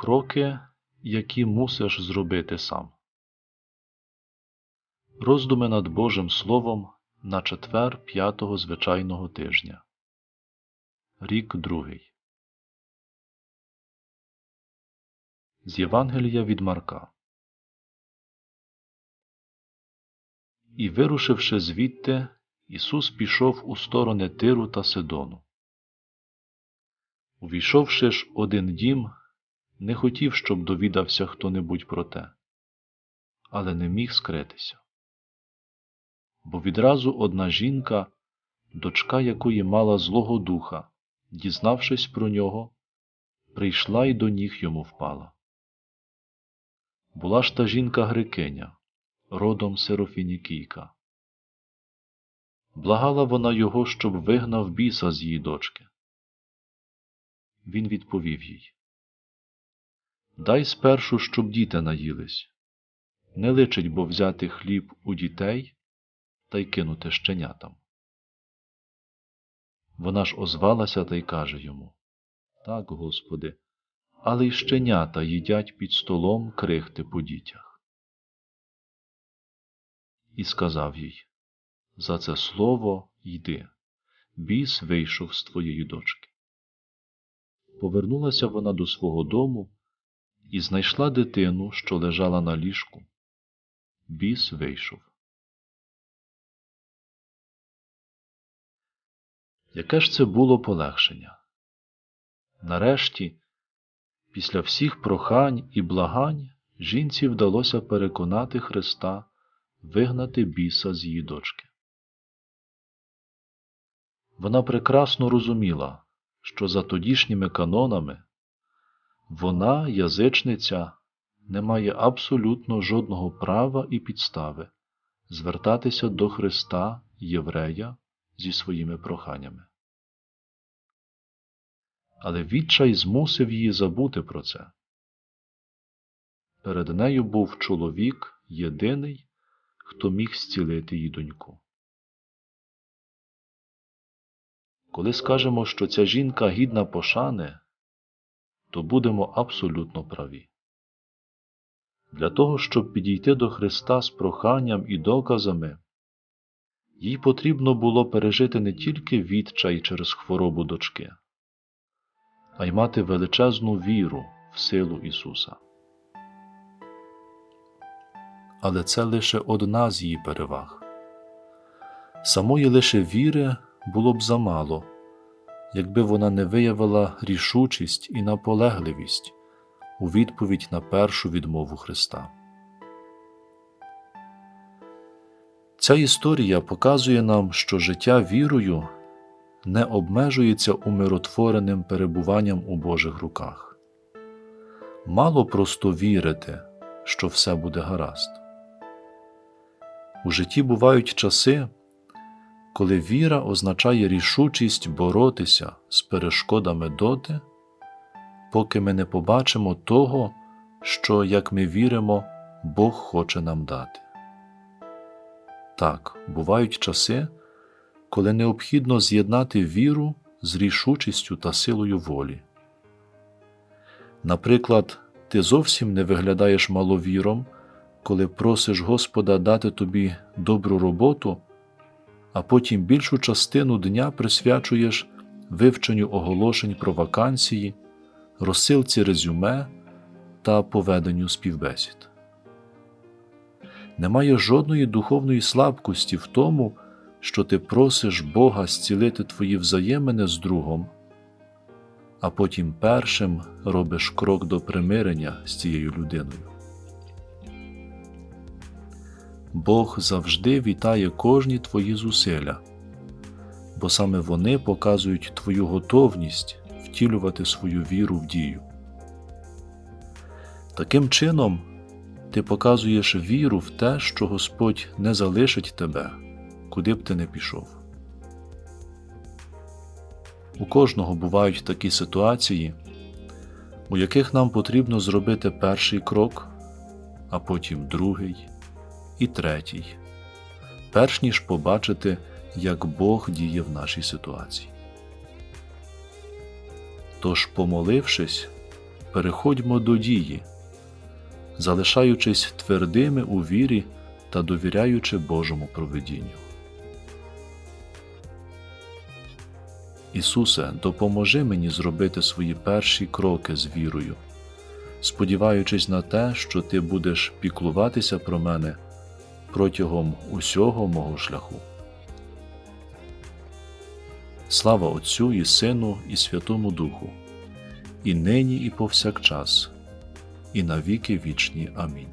Кроки, які мусиш зробити сам. Роздуми над Божим Словом на четвер п'ятого звичайного тижня. Рік другий. З Євангелія від Марка. І вирушивши звідти, Ісус пішов у сторони Тиру та Сидону. Увійшовши ж один дім, не хотів, щоб довідався хто-небудь про те, але не міг скритися. Бо відразу одна жінка, дочка якої мала Злого Духа, дізнавшись про нього, прийшла й до ніг йому впала. Була ж та жінка грекиня, родом Серофінікійка. Благала вона його, щоб вигнав біса з її дочки. Він відповів їй Дай спершу, щоб діти наїлись. Не личить бо взяти хліб у дітей та й кинути щенятам. Вона ж озвалася та й каже йому Так, Господи, але й щенята їдять під столом крихти по дітях. І сказав їй За це слово йди, біс вийшов з твоєї дочки. Повернулася вона до свого дому і знайшла дитину, що лежала на ліжку. Біс вийшов. Яке ж це було полегшення? Нарешті, після всіх прохань і благань, жінці вдалося переконати Христа вигнати біса з її дочки. Вона прекрасно розуміла, що за тодішніми канонами вона, язичниця, не має абсолютно жодного права і підстави звертатися до Христа Єврея зі своїми проханнями. Але відчай змусив її забути про це. Перед нею був чоловік єдиний, хто міг зцілити її доньку. Коли скажемо, що ця жінка гідна пошани, то будемо абсолютно праві. Для того, щоб підійти до Христа з проханням і доказами, їй потрібно було пережити не тільки відчай через хворобу дочки, а й мати величезну віру в силу Ісуса. Але це лише одна з її переваг. Самої лише віри було б замало, якби вона не виявила рішучість і наполегливість у відповідь на першу відмову Христа. Ця історія показує нам, що життя вірою не обмежується умиротвореним перебуванням у Божих руках. Мало просто вірити, що все буде гаразд. У житті бувають часи, коли віра означає рішучість боротися з перешкодами доти, поки ми не побачимо того, що, як ми віримо, Бог хоче нам дати. Так, бувають часи, коли необхідно з'єднати віру з рішучістю та силою волі. Наприклад, ти зовсім не виглядаєш маловіром, коли просиш Господа дати тобі добру роботу, а потім більшу частину дня присвячуєш вивченню оголошень про вакансії, розсилці резюме та поведенню співбесід. Немає жодної духовної слабкості в тому, що ти просиш Бога зцілити твої взаємини з другом, а потім першим робиш крок до примирення з цією людиною. Бог завжди вітає кожні твої зусилля, бо саме вони показують твою готовність втілювати свою віру в дію. Таким чином, ти показуєш віру в те, що Господь не залишить тебе, куди б ти не пішов. У кожного бувають такі ситуації, у яких нам потрібно зробити перший крок, а потім другий і третій, перш ніж побачити, як Бог діє в нашій ситуації. Тож, помолившись, переходьмо до дії, залишаючись твердими у вірі та довіряючи Божому провидінню. Ісусе, допоможи мені зробити свої перші кроки з вірою, сподіваючись на те, що Ти будеш піклуватися про мене протягом усього мого шляху. Слава Отцю і Сину, і Святому Духу, і нині, і повсякчас, і на віки вічні. Амінь.